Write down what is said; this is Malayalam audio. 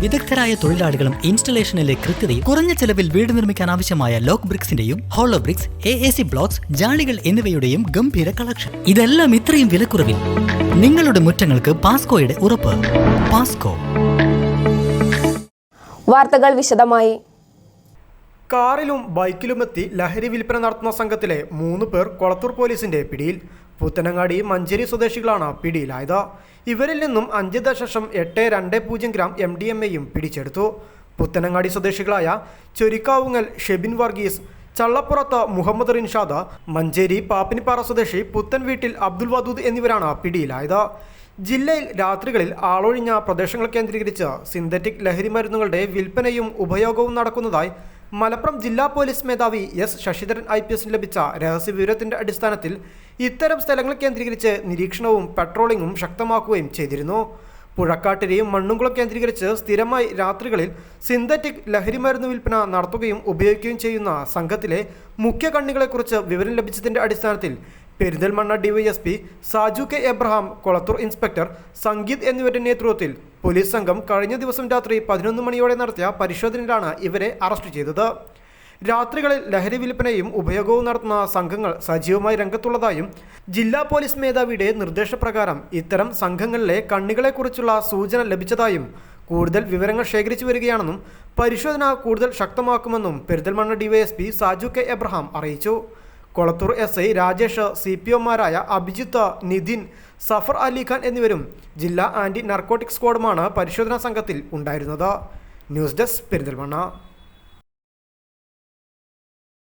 വിദഗ്ധരായ തൊഴിലാളികളും ഇൻസ്റ്റലേഷനിലെ കൃത്യതയും കുറഞ്ഞ ചെലവിൽ വീട് നിർമ്മിക്കാൻ ആവശ്യമായ lock ബ്രിക്സിന്റെയും hollow bricks A A C blocks ജാളികൾ എന്നിവയുടെയും ഗംഭീര കളക്ഷൻ ഇതെല്ലാം ഇത്രയും വിലക്കുറവിൽ നിങ്ങളുടെ മുറ്റങ്ങൾക്ക് പാസ്കോയുടെ ഉറപ്പ്. പാസ്കോ വാർത്തകൾ വിശദമായി. കാറിലും ബൈക്കിലുമെത്തി ലഹരി വിൽപ്പന നടത്തുന്ന സംഘത്തിലെ മൂന്ന് പേർ കൊളത്തൂർ പോലീസിന്റെ പിടിയിൽ. പുത്തനങ്ങാടി മഞ്ചേരി സ്വദേശികളാണ് പിടിയിലായത്. ഇവരിൽ നിന്നും അഞ്ച് ദശാംശം എട്ട് രണ്ട് പൂജ്യം ഗ്രാം എം ഡി എം എയും പിടിച്ചെടുത്തു. പുത്തനങ്ങാടി സ്വദേശികളായ ചൊരിക്കാവുങ്ങൽ ഷെബിൻ വർഗീസ് ചള്ളപ്പുറത്ത് മുഹമ്മദ് റിൻഷാദ് മഞ്ചേരി പാപ്പിനിപ്പാറ സ്വദേശി പുത്തൻ വീട്ടിൽ അബ്ദുൽ വദൂദ് എന്നിവരാണ് പിടിയിലായത്. ജില്ലയിൽ രാത്രികളിൽ ആളൊഴിഞ്ഞ പ്രദേശങ്ങൾ കേന്ദ്രീകരിച്ച് സിന്തറ്റിക് ലഹരി മരുന്നുകളുടെ വിൽപ്പനയും ഉപയോഗവും നടക്കുന്നതായി മലപ്പുറം ജില്ലാ പോലീസ് മേധാവി എസ് ശശിധരൻ ഐ പി എസിന് ലഭിച്ച രഹസ്യവിവരത്തിന്റെ അടിസ്ഥാനത്തിൽ ഇത്തരം സ്ഥലങ്ങൾ കേന്ദ്രീകരിച്ച് നിരീക്ഷണവും പെട്രോളിംഗും ശക്തമാക്കുകയും ചെയ്തിരുന്നു. പുഴക്കാട്ടിലെയും മണ്ണുംകുളം കേന്ദ്രീകരിച്ച് സ്ഥിരമായി രാത്രികളിൽ സിന്തറ്റിക് ലഹരി മരുന്ന് വിൽപ്പന നടത്തുകയും ഉപയോഗിക്കുകയും ചെയ്യുന്ന സംഘത്തിലെ മുഖ്യ കണ്ണികളെക്കുറിച്ച് വിവരം ലഭിച്ചതിന്റെ അടിസ്ഥാനത്തിൽ Perinthalmanna DYSP Saju K Abraham Kolathur inspector Sangeeth എന്നിവരുടെ നേതൃത്വത്തിൽ പോലീസ് സംഘം കഴിഞ്ഞ ദിവസം രാത്രി പതിനൊന്ന് മണിയോടെ നടത്തിയ പരിശോധനയിലാണ് ഇവരെ അറസ്റ്റ് ചെയ്തത്. രാത്രികളിൽ ലഹരി വിൽപ്പനയും ഉപയോഗവും നടത്തുന്ന സംഘങ്ങൾ സജീവമായി രംഗത്തുള്ളതായും ജില്ലാ പോലീസ് മേധാവിയുടെ നിർദ്ദേശപ്രകാരം ഇത്തരം സംഘങ്ങളിലെ കണ്ണികളെക്കുറിച്ചുള്ള സൂചന ലഭിച്ചതായും കൂടുതൽ വിവരങ്ങൾ ശേഖരിച്ചു വരികയാണെന്നും പരിശോധന കൂടുതൽ ശക്തമാക്കുമെന്നും പെരിന്തൽമണ്ണ ഡിവൈഎസ്പി സാജു കെ എബ്രഹാം അറിയിച്ചു. Kolathur S I Rajesh C P ഒമാരായ Abhijith Nithin Safar Alikhan എന്നിവരും ജില്ലാ ആന്റി നർക്കോട്ടിക് സ്ക്വാഡുമാണ് പരിശോധനാ സംഘത്തിൽ ഉണ്ടായിരുന്നത്. News desk Perinthalmanna.